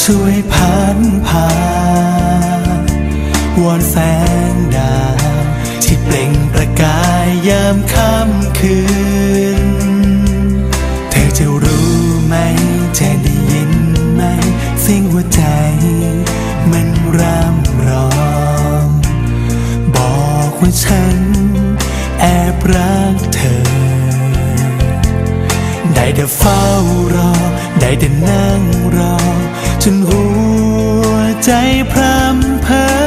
ช่วยพันพาวอนแสงดาวที่เปล่งประกายยามค่ำคืน เธอจะรู้ไหมจะได้ยินไหมเสียงหัวใจ มันร่ำร้อง บอกว่าฉัน แอบรักเธอ ได้แต่เฝ้ารอ ได้แต่นั่ง จนหัวใจพรำเพอ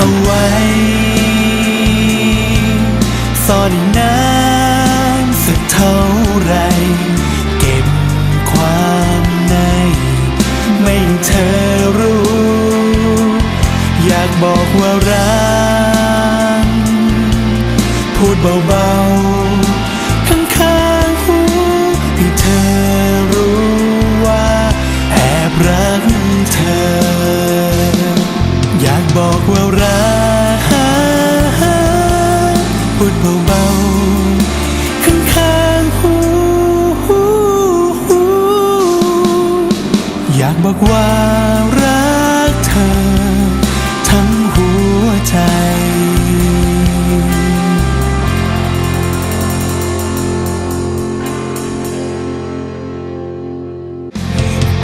เอาไว้ ซ่อนนานสักเท่าไร เก็บความใน ไม่ให้เธอรู้ อยากบอกว่ารัก พูดเบา บอกว่ารักพูดเบาๆข้างๆหู อยากบอกว่ารักเธอ ทั้งหัวใจ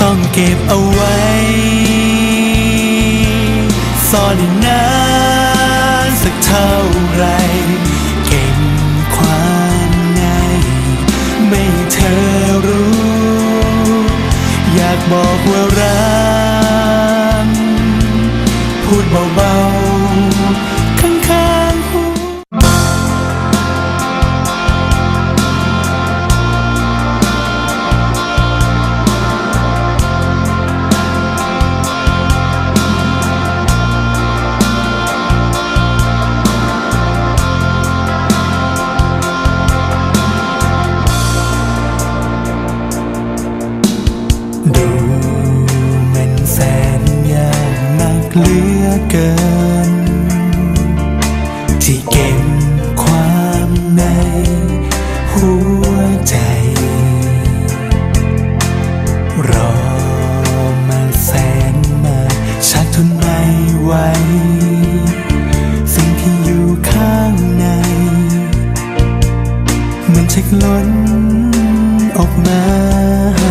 ต้องเก็บเอาไว้ ซ่อนอีกนานสักเท่าไร ออกมา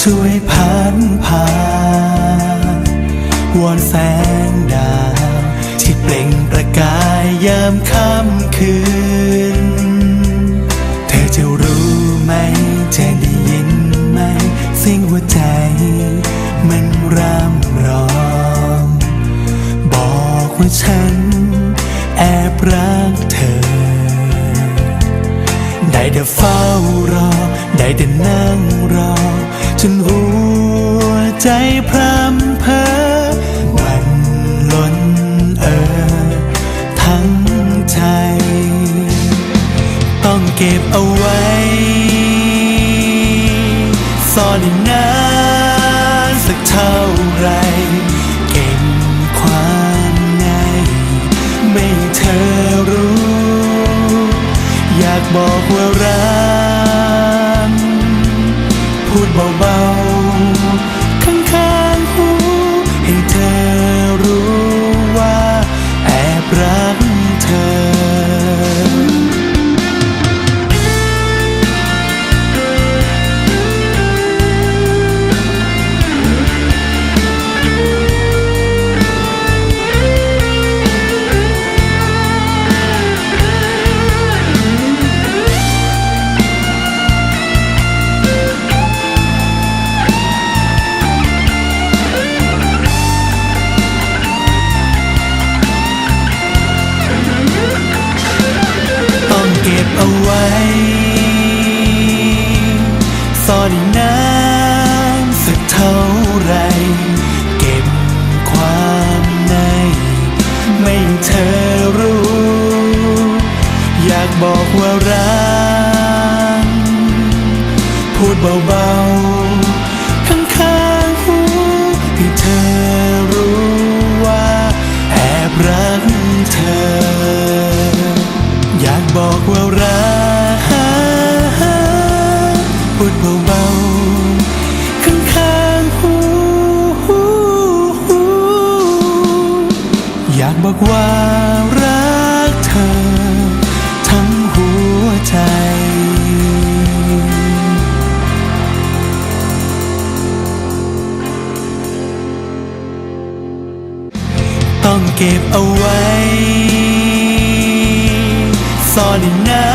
ช่วยพันผ่านวอนแสงดาว ที่เปล่งประกายยามค่ำคืน เธอจะรู้ไหมจะได้ยินไหมเสียงหัวใจ มันร่ำร้อง บอกว่าฉัน แอบรักเธอ ได้แต่เฝ้ารอ ได้แต่นั่งรอ จนหัวใจพรำเพอมันล้นเออทั้งใจ ต้องเก็บเอาไว้ซ่อนนานสักเท่าไรเก็บความในไม่เธอรู้ อยากบอกว่ารัก ซ่อนนานสักเท่าไร เก็บความใน ไม่ให้เธอรู้ อยากบอกว่ารักพูดเบาๆ ข้างๆหูให้เธอรู้ว่าแอบรักเธอ อยากบอกว่ารัก ดเบาๆข้างๆหู อยากบอกว่ารักเธอ ทั้งหัวใจ ต้องเก็บเอาไว้ซ่อนอีกนาน